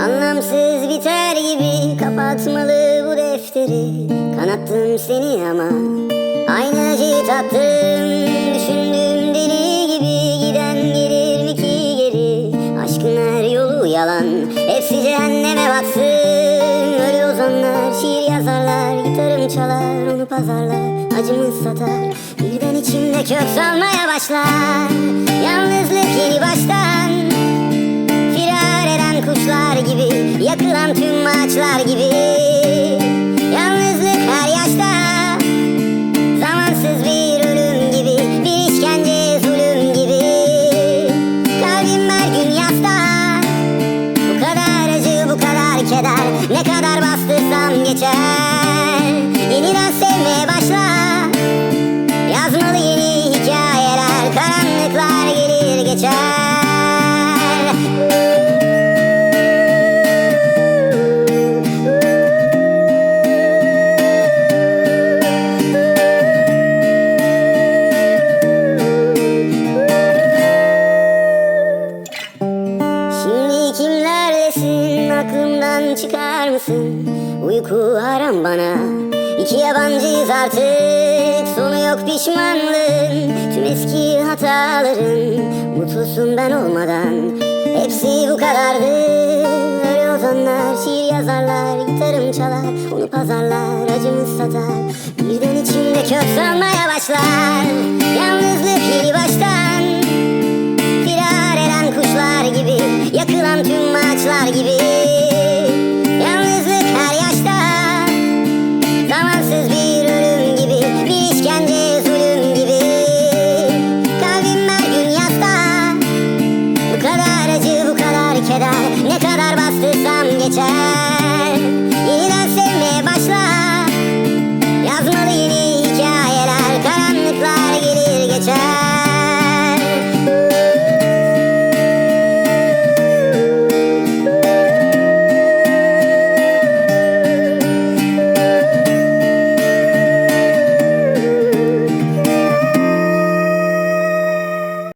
Anlamsız biter gibi kapatmalı bu defteri. Kanattım seni ama aynı acıyı tattım. Düşündüm deli gibi giden gelir mi ki geri? Aşkın her yolu yalan. Hepsi cehenneme batsın. Ölü ozanlar şiir yazarlar gitarım çalar onu pazarlar Acımı satar. Birden içimde kök salmaya başlar. Yalnızlık yeni baştan ağaçlar gibi. Yalnızlık her yaşta. Zamansız bir ölüm gibi. Bir işkence zulüm gibi. Kalbim her gün yasta. Bu kadar acı bu kadar keder. Ne kadar bastırsam geçer. Yeniden sevmeye başla. Yazmalı yeni hikayeler. Karanlıklar gelir geçer aklımdan çıkar mısın? Uyku haram bana. İki yabancıyız artık. Sonu yok pişmanlığın. Tüm eski hataların. Mutlusun ben olmadan. Hepsi bu kadardı. Öyle ozanlar şiir yazarlar Gitarım çalar onu pazarlar Acımı satar. Birden içimde kök salmaya başlar ağaçlar gibi. Yalnızlık her yaşta. Zamansız bir ölüm gibi Bir işkence zulüm gibi. Kalbim her gün yasta. Bu kadar acı bu kadar keder. Ne kadar bastırsam geçer